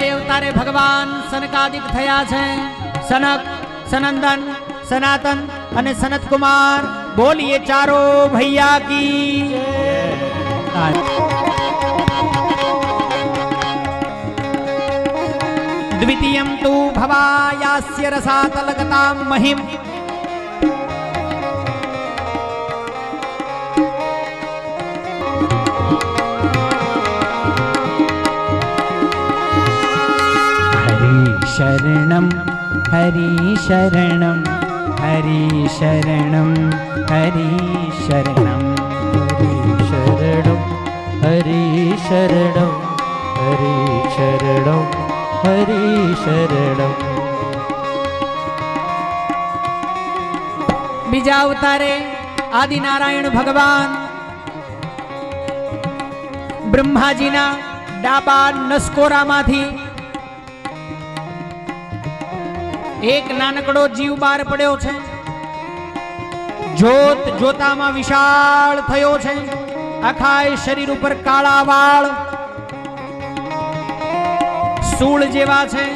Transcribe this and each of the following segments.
ત્રેતાય અવતારે ભગવાન સનકાદિક થયા છે. સનક, સનંદન, સનાતન અને સનત કુમાર બોલીએ ચારો ભૈયા કી. દ્વિતીયમ તુ ભવાયાસ્ય રસાતલગતામ મહિમ. हरि शरणं हरि शरणं हरि शरणं हरि शरणं हरि शरणं हरि शरणं हरि शरणं બીજા અવતારે આદિનારાયણ ભગવાન બ્રહ્માજીના ડાબા નસકોરામાંથી એક નાનકડો જીવ બહાર પડ્યો છે. જોત જોતામાં વિશાળ થયો છે. આખાય શરીર ઉપર કાળા વાળ, સૂળ જેવા છે.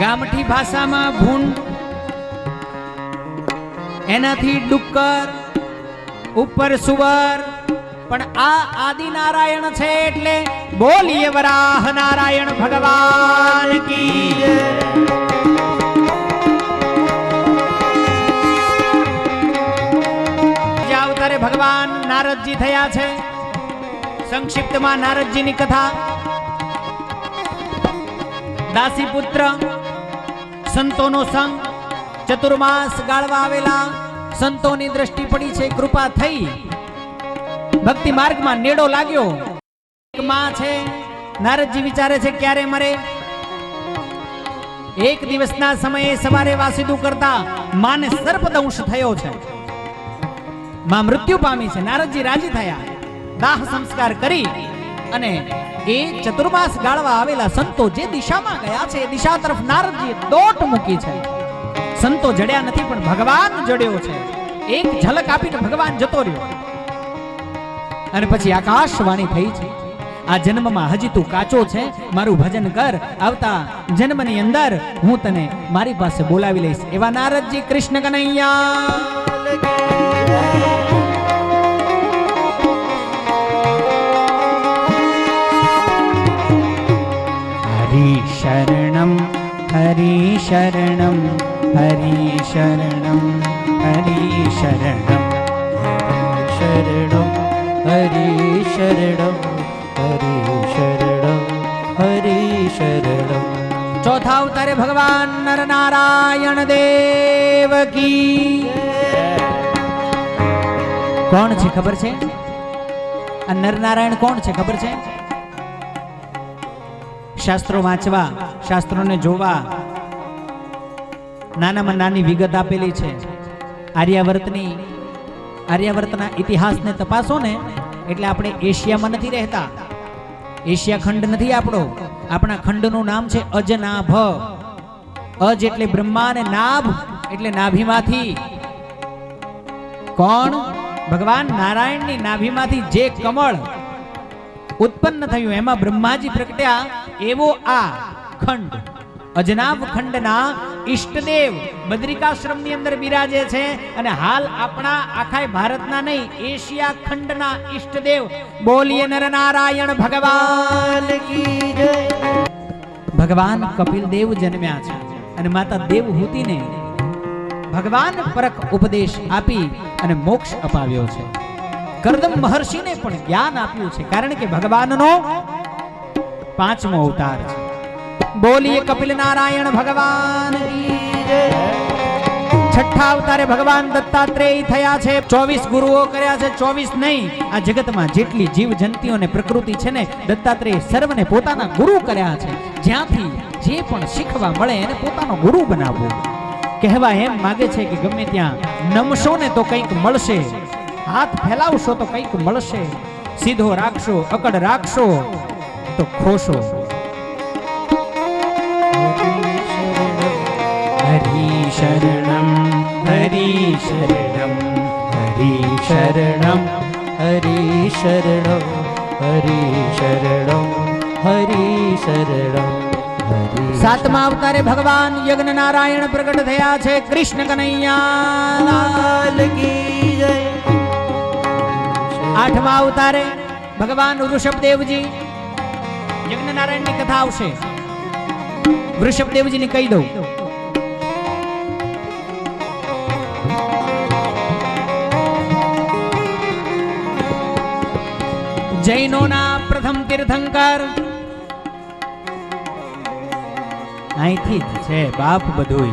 ગામઠી ભાષામાં ભૂંડ એનાથી ડુક્કર ઉપર સુવર પણ આ આદિનારાયણ છે એટલે બોલીએ વરાહ નારાયણ ભગવાન કી. અવતારે ભગવાન નારદજી થયા છે, સંક્ષિપ્તમાં નારદજીની કથા દાસી પુત્ર સંતોનો સંગ, ચતુર્માસ ગાળવા આવેલા સંતોની દ્રષ્ટિ પડી છે, કૃપા થઈ. ભક્તિ માર્ગમાં નેડો લાગ્યો. માં છે, નારદજી વિચારે છે ક્યારે મરે? એક દિવસના સમયે સવારે વાસીદુ કરતા માને સર્પદંશ થયો છે. માં મૃત્યુ પામી છે, નારદજી રાજી થયા. દાહ સંસ્કાર કરી અને એ ચતુર્માસ ગાળવા આવેલા સંતો જે દિશામાં ગયા છે, એ દિશા તરફ નારદજી દોટ મૂકી છે. સંતો જડ્યા નથી પણ ભગવાન જડ્યો છે. એક ઝલક આપીને ભગવાન જતો રહ્યો. અને પછી આકાશવાણી થઈ છે. આ જન્મમાં હજી તું કાચો છે મારું ભજન કર. આવતા જન્મની અંદર હું તને મારી પાસે બોલાવી લઈશ. એવા નારદજી કૃષ્ણ કનૈયા. हरि शरणं हरि शरणं शरणं हरि शरणं हरि शरणं हरि शरणं चौथा अवतारे भगवान नर नारायण देव की કોણ છે ખબર છે આ નરનારાયણ કોણ છે ખબર છે શાસ્ત્રો વાંચવા શાસ્ત્રોને જોવા નાનામાં નાની વિગત આપેલી છે. આર્યાવર્તની, આર્યાવર્તના ઇતિહાસને તપાસો ને, એટલે આપણે એશિયામાં નથી રહેતા. એશિયા ખંડ નથી આપણો. આપણા ખંડનું નામ છે અજનાભ. અજ એટલે બ્રહ્મા અને નાભ એટલે નાભીમાંથી. કોણ? ભગવાન નારાયણની નાભીમાંથી જે કમળ ઉત્પન્ન થયું, એમાં બ્રહ્માજી પ્રગટ્યા એવો આ ખંડ. અજનાભ ખંડના ઈષ્ટદેવ બદ્રિકાશ્રમની અંદર બિરાજે છે અને હાલ આપણા આખા ભારતના નહીં, એશિયા ખંડના ઈષ્ટદેવ બોલીએ નરનારાયણ ભગવાન ભગવાન કપિલ દેવ જન્મ્યા છે અને માતા દેવહૂતિને ભગવાન પરક ઉપદેશ આપી અને મોક્ષ અપાવ્યો છે. કરદમ મહર્ષિને પણ જ્ઞાન આપ્યું છે કારણ કે ભગવાનનો પાંચમો અવતાર છે. બોલીએ કપિલ નારાયણ ભગવાન છઠ્ઠા અવતારે ભગવાન દત્તાત્રેય થયા છે. ચોવીસ ગુરુઓ કર્યા છે, ચોવીસ નહીં. આ જગતમાં જેટલી જીવ જંતુઓ પ્રકૃતિ છે ને, દત્તાત્રેય સર્વને પોતાના ગુરુ કર્યા છે. જ્યાંથી જે પણ શીખવા મળે એને પોતાનો ગુરુ બનાવવો. કહેવા એમ માગે છે કે ગમે ત્યાં નમશો ને તો કંઈક મળશે. હાથ ફેલાવશો તો કંઈક મળશે. સીધો રાખશો, અકડ રાખશો, તો ખોશો. शरणं હરી शरणं हरि शरणं हरि शरणं हरि शरणं हरि शरणं સાતમા અવતારે ભગવાન યજ્ઞ નારાયણ પ્રગટ થયા છે કૃષ્ણ કનૈયા આઠમા અવતારે ભગવાન ઋષભદેવજી યજ્ઞ નારાયણની કથા આવશે વૃષભદેવજીને કહી દઉં જૈનોના પ્રથમ તીર્થંકર. અહીંથી જ છે બાપ બધું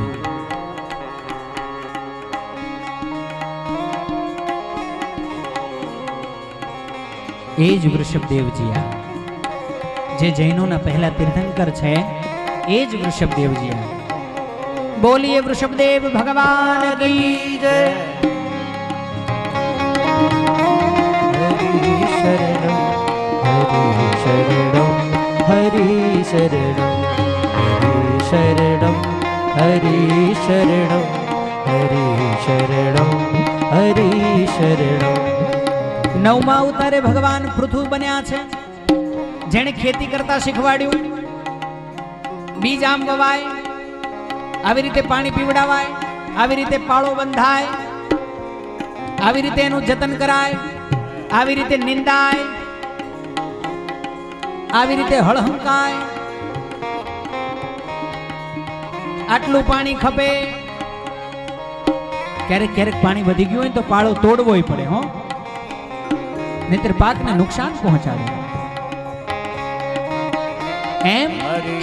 એ જ વૃષભદેવજી જે જૈનોના પહેલા તીર્થંકર છે, એ જ વૃષભદેવજી આ બોલીએ વૃષભદેવ ભગવાન કી જય. હરિ શરણમ હરી શરણમ હરી શરણમ હરિ શરણમ હરિ શરણમ હરિ શરણમ હરિ શરણમ. નવમા અવતારે ભગવાન પૃથુ બન્યા છે. જેણે ખેતી કરતા શીખવાડ્યું. બીજ આમ વવાય આવી રીતે પાણી પીવડાવાય, આવી રીતે પાળો બંધાય, આવી રીતે એનું જતન કરાય, આવી રીતે નિંદાય, આવી રીતે હળહંકાય. આટલું પાણી ખપે. ક્યારેક ક્યારેક પાણી વધી ગયું હોય તો પાળો તોડવોય પડે, હો. નહીતર પાકને નુકસાન પહોંચાડે. એમ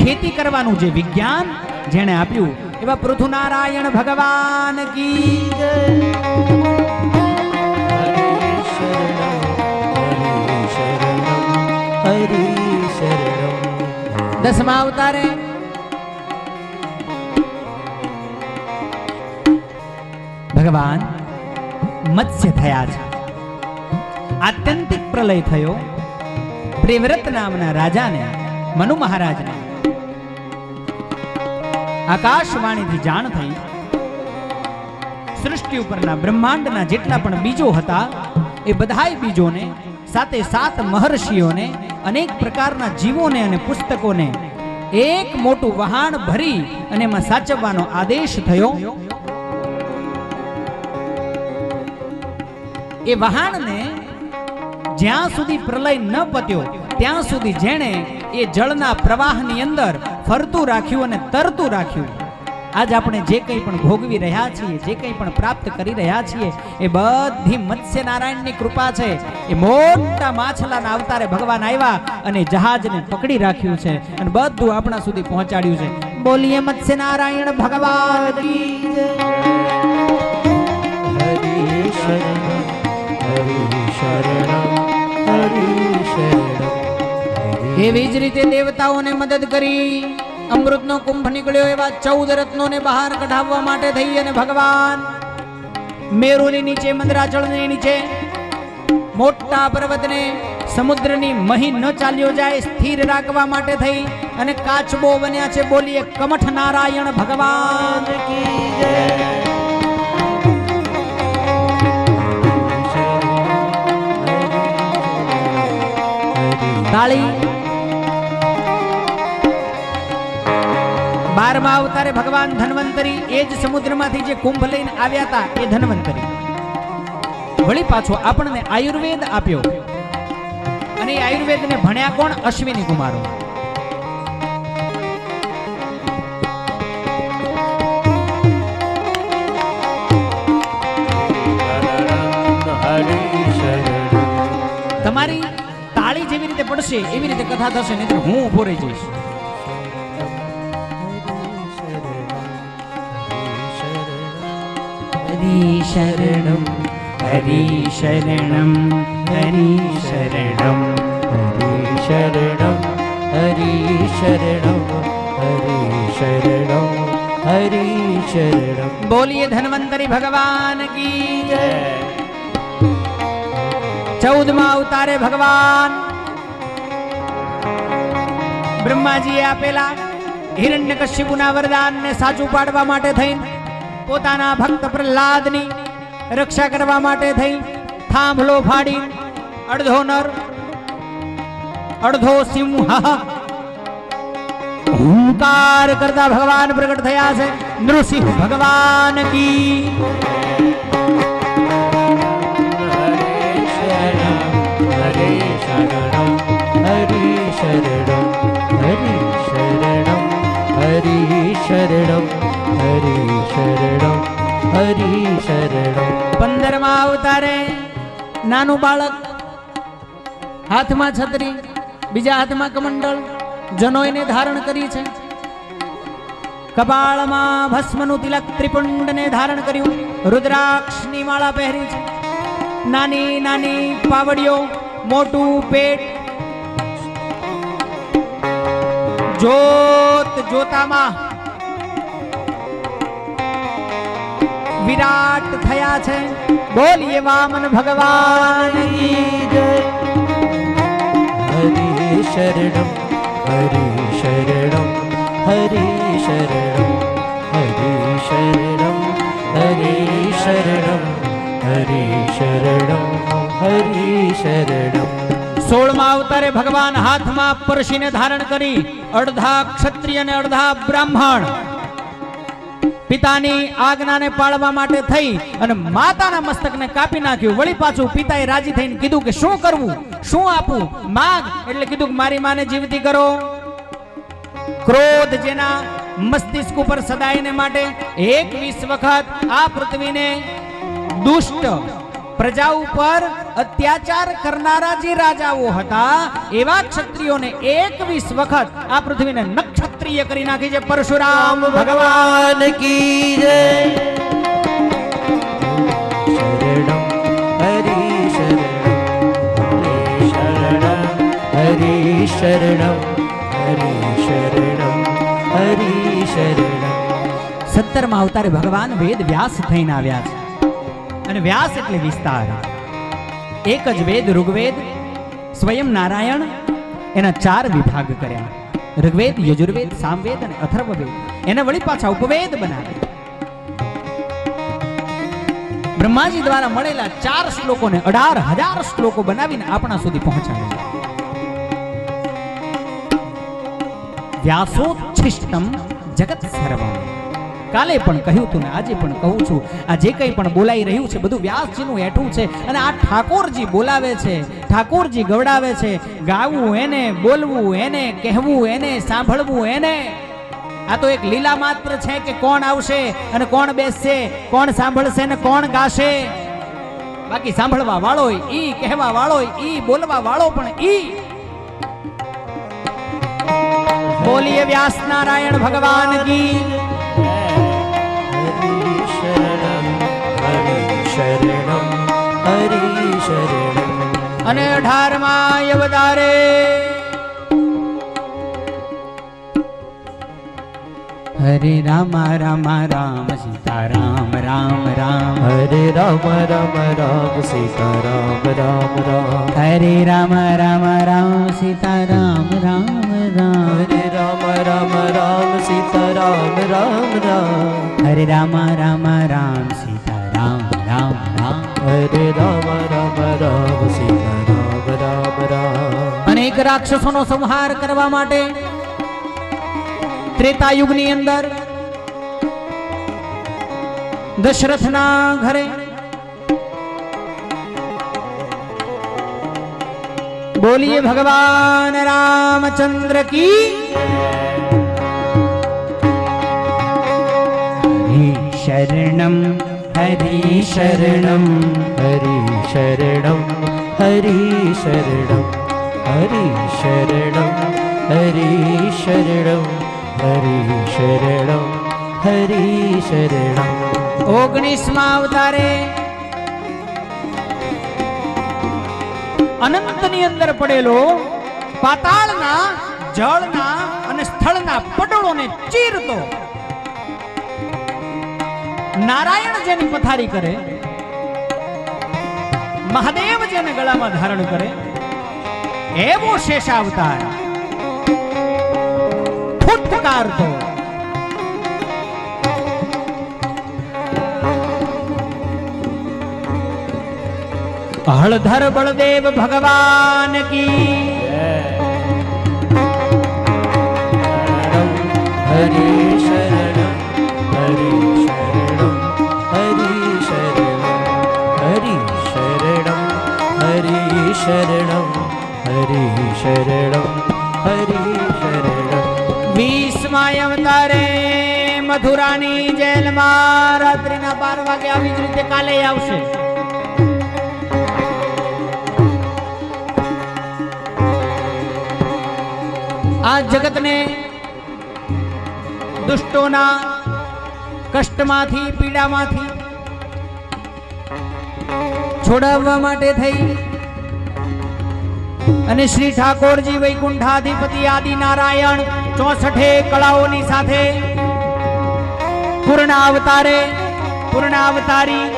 ખેતી કરવાનું જે વિજ્ઞાન જેણે આપ્યું એવા પૃથુનારાયણ ભગવાન કી દસમા અવતારે ભગવાન મત્સ્ય થયા છે. આત્યંતિક પ્રલય થયો. પ્રેવ્રત નામના રાજાને મનુ મહારાજને આકાશવાણીથી જાણ થઈ. સૃષ્ટિ ઉપરના બ્રહ્માંડના જેટલા પણ બીજો હતા, એ બધાય બીજોને, સાથે સાત મહર્ષિઓને, અનેક પ્રકારના જીવોને અને પુસ્તકોને એક મોટું વહાણ ભરી અને એમાં સાચવવાનો આદેશ થયો. એ વહાણને જ્યાં સુધી પ્રલય ન પત્યો, ત્યાં સુધી જેણે એ જળના પ્રવાહની અંદર ફરતું રાખ્યું અને તરતું રાખ્યું. આજ આપણે જે કંઈ પણ ભોગવી રહ્યા છીએ, જે કંઈ પણ પ્રાપ્ત કરી રહ્યા છીએ, એ બધી મત્સ્ય નારાયણની કૃપા છે. એ મોટા માછલાના અવતારે ભગવાન આવ્યા અને જહાજને પકડી રાખ્યું છે અને બધું આપણા સુધી પહોંચાડ્યું છે. બોલીએ મત્સ્ય નારાયણ ભગવાન હરી શરણ હરી શરણ, હરી હરિ એવી જ રીતે દેવતાઓને મદદ કરી, અમૃતનો કુંભ નીકળ્યો એવા ચૌદ રત્નોને બહાર કઢાવવા માટે થઈ અને ભગવાન, મેરુની નીચે, મંદરાચળની નીચે, મોટા પર્વતને, સમુદ્રની મહી ન ચાલ્યો જાય, સ્થિર રાખવા માટે થઈ અને કાચબો બન્યા છે બોલીએ, કમઠ નારાયણ ભગવાન તાળી બારમા અવતારે ભગવાન ધન્વંતરી, એ જ સમુદ્રમાંથી જે કુંભ લઈને આવ્યા હતા, એ ધન્વંતરી. વળી પાછો આપણને આયુર્વેદ આપ્યો. અને આયુર્વેદને ભણ્યા કોણ? અશ્વિની કુમારો. તમારી તાળી જેવી રીતે પડશે, એવી રીતે કથા થશે નહીં હું ઊભો રહી જઈશ. હરિ શરણમ હરિ શરણમ હરિ શરણમ બોલીએ ધન્વંતરી ભગવાન કી જય ચૌદમા અવતારે ભગવાન બ્રહ્માજીએ આપેલા હિરણ્યકશ્યપુના વરદાનને સાચું પાડવા માટે થઈને પોતાના ભક્ત પ્રહલાદની રક્ષા કરવા માટે થઈ. થાંભલો ફાડી. અડધો નર. અડધો સિંહ. હુંકાર કરતા ભગવાન પ્રગટ થયા છે. નૃસિંહ ભગવાન કી. હરે શરણમ હરે શરણમ હરે શરણમ હરે શરણમ. હરે શરણમ હરી શરણમ પંદરમાં અવતારે નાનું બાળક હાથમાં છત્રી, બીજા હાથમાં કમંડળ જનોઈને ધારણ કરી છે. કપાળમાં ભસ્મનું તિલક ત્રિપુંડને ધારણ કર્યું. રુદ્રાક્ષની માળા પહેરી છે. નાની નાની પાવડીઓ, મોટું પેટ. જોત જોતામાં વિરાટ થયા છે. બોલીએ વામન ભગવાન કી શરણ હરે શરણમ હરે શરણમ હરે શરણમ હરે શરણમ હરે શરણમ હરે શરણમ હરે શરણમ. સોળમા અવતારે ભગવાન હાથમાં પરશીને ધારણ કરી અડધા ક્ષત્રિય અને અડધા બ્રાહ્મણ પિતાની આજ્ઞાને પાળવા માટે થઈ અને માતાના મસ્તકને કાપી નાખ્યું. વળી પાછું પિતાએ રાજી થઈને કીધું કે શું કરવું? શું આપવું? માગ. એટલે કીધું કે મારી માને જીવતી કરો. ક્રોધ જેના મસ્તિષ્ક ઉપર સદાયને માટે એકવીસ વખત આ પૃથ્વીને દુષ્ટ પ્રજા ઉપર અત્યાચાર કરનારા જે રાજાઓ હતા એવા ક્ષત્રિયોને એકવીસ વખત આ પૃથ્વીને નક્ષત્રિય કરી નાખી છે. પરશુરામ ભગવાન કી જય. શરણમ હરે શરણમ હરે શરણમ સત્તરમાં અવતારે ભગવાન વેદ વ્યાસ થઈને આવ્યા છે. અને વ્યાસ એટલે વિસ્તાર. એક જ વેદ, ઋગ્વેદ, સ્વયં નારાયણ, એના ચાર વિભાગ કર્યા. ઋગ્વેદ, યજુર્વેદ, સામવેદ અને અથર્વવેદ. એને વળી પાછા ઉપવેદ બનાવ્યા. બ્રહ્માજી દ્વારા મળેલા ચાર શ્લોકોને અઢાર હજાર શ્લોકો બનાવીને આપણા સુધી પહોંચાડ્યા. વ્યાસોચ્છિષ્ટમ જગત સર્વમ. કાલે પણ કહ્યું હતું ને, આજે પણ કહું છું. આ જે કંઈ પણ બોલાઈ રહ્યું છે, બધું વ્યાસજીનું હેઠું છે અને આ ઠાકોરજી બોલાવે છે, ઠાકોરજી ગવડાવે છે, ગાવું એને, બોલવું એને, કહેવું એને, સાંભળવું એને. આ તો એક લીલા માત્ર છે કે કોણ આવશે અને કોણ બેસશે, કોણ સાંભળશે ને કોણ ગાશે. બાકી સાંભળવા વાળો ઈ, કહેવા વાળો ઈ, બોલવા વાળો પણ ઈ. બોલીએ વ્યાસ નારાયણ ભગવાન કી. અને અઢારમાં અવતારે હરે રામ રામ રામ સીતા રામ રામ રામ હરે રામ રામ રામ સીતા રામ રામ રામ હરે રામ રામ રામ સીતા રામ રામ રામ હરે રામ રામ રામ સીતા રામ રામ રામ હરે રામ રામ રામ સીતા રામ રામ રામ હરે રામ રાક્ષસોનો સંહાર કરવા માટે ત્રેતા યુગની અંદર દશરથના ઘરે બોલીએ, ભગવાન રામચંદ્ર કી શરણમ, હરી શરણમ હરી શરણમ હરી શરણમ. હરે શરણમ હરે શરણમ હરે શરણમ હરે શરણમ અવતારે અનંતની અંદર પડેલો પાતાળના, જળના અને સ્થળના પટોળોને ચીરતો નારાયણ જેની પથારી કરે, મહાદેવ જેને ગળામાં ધારણ કરે एवो शेष अवतार। फुटकार तो हलधर बलदेव भगवान की। Shut up. શરણમ, હરિ શરણમ. વીસમાં અવતારે મથુરાની જેલમાં રાત્રિના બાર વાગે આવી જ રીતે કાલે આવશે. આ જગતને દુષ્ટોના કષ્ટમાંથી, પીડામાંથી છોડાવવા માટે થઈ અને શ્રી ઠાકોરજી વૈકુંઠાધિપતિ આદિ નારાયણ ચોસઠે કળાઓની સાથે પૂર્ણ અવતારે પૂર્ણ અવતારી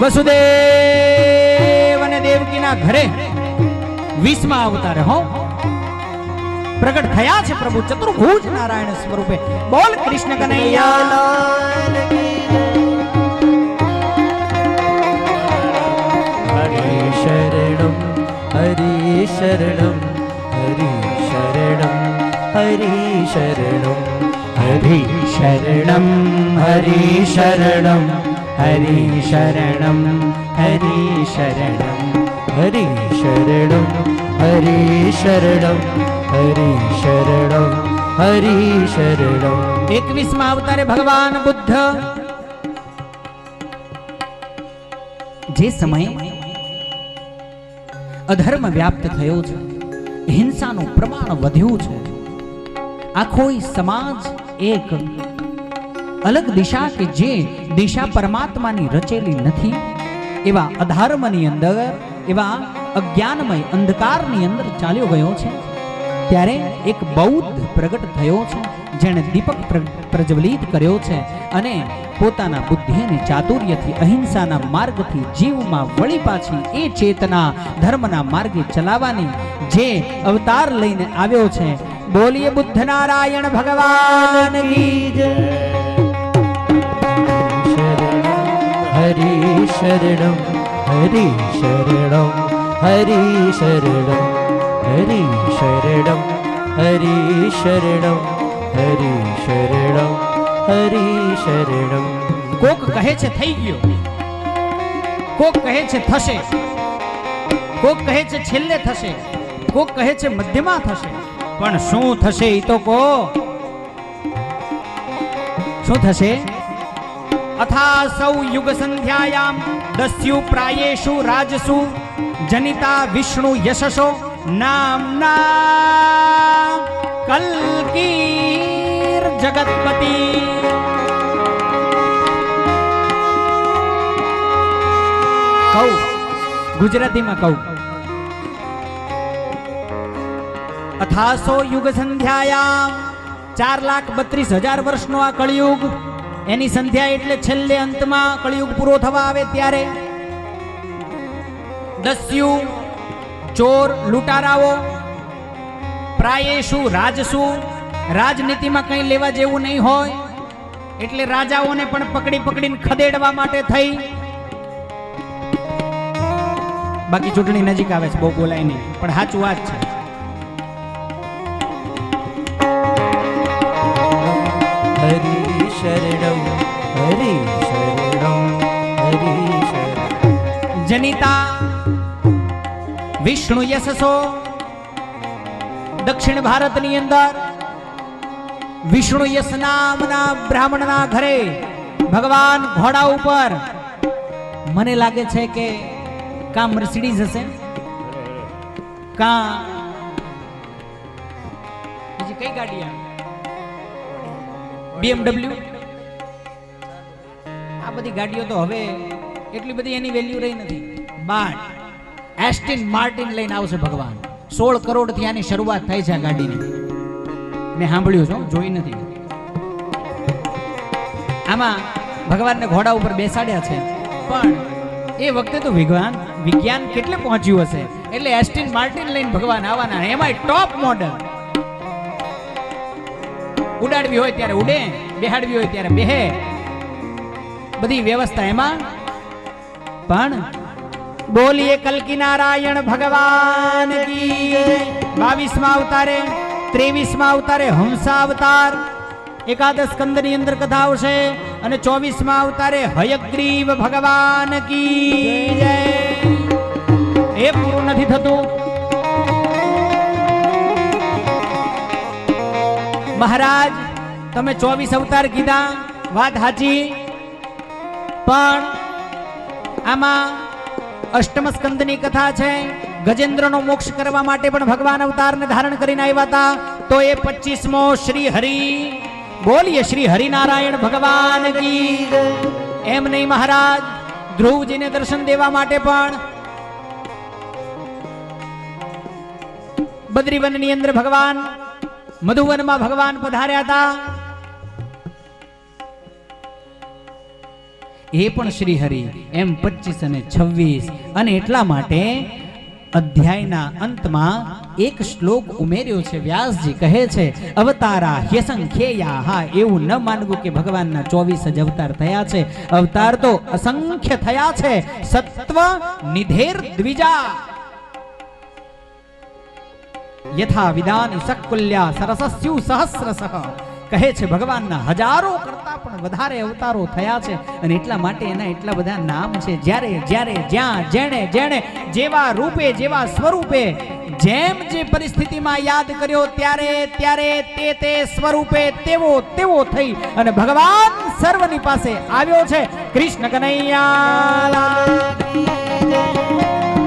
વસુદેવ અને દેવકીના ઘરે વીસમા અવતારે, હો. પ્રગટ થયા છે પ્રભુ ચતુર્ભુજ નારાયણ સ્વરૂપે. બોલ કૃષ્ણ કનૈયા. હરે શરણમ હરે શરણમ હરે શરણમ હરે શરણમ હરે શરણમ હરે શરણમ હરે શરણમ હરે શરણમ હરે શરણમ હરે શરણમ હરે શરણમ એકવીસમાં અવતારે ભગવાન બુદ્ધ જે સમયે અધર્મ વ્યાપ્ત થયો છે. હિંસાનું પ્રમાણ વધ્યું છે. આખો સમાજ એક અલગ દિશા કે જે દિશા પરમાત્માની રચેલી નથી. એવા અધર્મની અંદર, એવા અજ્ઞાનમય અંધકારની અંદર ચાલ્યો ગયો છે. ત્યારે એક બૌદ્ધ પ્રગટ થયો છે, જેણે દીપક પ્રજ્વલિત કર્યો છે અને પોતાના બુદ્ધિ અને ચાતુર્યથી, અહિંસાના માર્ગથી, જીવમાં વળી પાછી એ ચેતના ધર્મના માર્ગે ચલાવવાની જે અવતાર લઈને આવ્યો છે. બોલીએ બુદ્ધ નારાયણ ભગવાન હરે શરણમ, હરી શરણમ હરી શરણમ. હરે શરણમ હરે શરણમ હરે શરણમ હરે શરણમ કોક કહે છે, થઈ ગયો. કોક કહે છે, થશે. કોક કહે છે, છેલ્લે થશે. કોક કહે છે, મધ્યમાં થશે. પણ શું થશે એ તો કો શું થશે? અથા સૌ યુગ સંધ્યાયામ, દસ્યુ પ્રાયેશુ રાજસુ, જનિતા વિષ્ણુ યશસો. નામના કલકીર જગતપતિ કહું ગુજરાતીમાં કહું અથાસો યુગ સંધ્યાયામ ચાર લાખ બત્રીસ હજાર વર્ષનો આ કળિયુગ, એની સંધ્યા એટલે છેલ્લે અંતમાં કળિયુગ પૂરો થવા આવે ત્યારે દસ્યુ ચોર લૂંટારાઓ પ્રાયેશુ રાજસુ રાજનીતિમાં કંઈ લેવા જેવું નહીં હોય એટલે રાજાઓને પણ પકડી પકડીને ખદેડવા માટે થઈ. બાકી ચૂંટણી નજીક આવે છે બહુ બોલાય નહીં પણ સાચું વાત છે. હરે શરણમ હરે શરણમ હરે શરણમ. જનિતા વિષ્ણુ યશસો. દક્ષિણ ભારતની અંદર વિષ્ણુ યશ નામના બ્રાહ્મણના ઘરે ભગવાન ઘોડા ઉપર મને લાગે છે કે કા મર્સિડીઝ હશે કા? બીજી કઈ ગાડી આ બીએમડબલ્યુ આ બધી ગાડીઓ તો હવે એટલી બધી એની વેલ્યુ રહી નથી. બટ એસ્ટિન માર્ટિન લઈને આવશે ભગવાન. સોળ કરોડથી આની શરૂઆત થઈ છે ગાડીની. મેં સાંભળ્યું છું જોઈ નથી. આમાં ભગવાનને ઘોડા ઉપર બેસાડ્યા છે. પણ એ વખતે તો વિજ્ઞાન વિજ્ઞાન કેટલે પહોંચ્યું હશે? એટલે એસ્ટિન માર્ટિન લઈને ભગવાન આવવાના એમાંય ટોપ મોડલ ઉડાડવી હોય ત્યારે ઉડે, બેહાડવી હોય ત્યારે બેહે. બધી વ્યવસ્થા એમાં. પણ બોલીએ કલકી નારાયણ ભગવાન કી બાવીસમાં અવતારે, ત્રેવીસમાં અવતારે હંસા અવતાર એકાદશ સ્કંદની અંદર કથા આવશે અને ચોવીસમાં અવતારે હયગ્રીવ ભગવાન કી એ પૂરું નથી થતું. મહારાજ, તમે ચોવીસ અવતાર કીધા. વાત સાચી. પણ આમાં અષ્ટમ સ્કંદની કથા છે. ગજેન્દ્રનો મોક્ષ કરવા માટે પણ ભગવાન અવતારને ધારણ કરીને આવ્યા હતા. તો એ પચીસમો શ્રી હરિ બોલીએ શ્રી હરિનારાયણ ભગવાન કી એમ નહીં મહારાજ, ધ્રુવજીને દર્શન દેવા માટે પણ. બદ્રીવનની અંદર ભગવાન મધુવનમાં ભગવાન પધાર્યા હતા. એ પણ શ્રી હરિ એમ પચીસ અને છવ્વીસ. અને એટલા માટે અધ્યાયના અંતમાં એક શ્લોક ઉમેર્યો છે, વ્યાસજી કહે છે, અવતારા હ્યસંખ્યેયા હા એવું ન માનવું કે ભગવાનના ચોવીસ જ અવતાર થયા છે. અવતાર તો અસંખ્ય થયા છે. સત્વ નિધેર દ્વિજા. યથા વિદાની સકુલ્યા સરસસ્યુ સહસ્રસઃ કહે છે, ભગવાનના હજારો કરતા પણ વધારે અવતારો થયા છે અને એટલા માટે એના એટલા બધા નામ છે. જ્યારે જ્યારે, જ્યાં, જેણે જેણે, જેવા રૂપે, જેવા સ્વરૂપે જેમ જે પરિસ્થિતિમાં યાદ કર્યો ત્યારે ત્યારે તે તે સ્વરૂપે તેવો તેવો થઈ અને ભગવાન સર્વની પાસે આવ્યો છે. કૃષ્ણ કનૈયા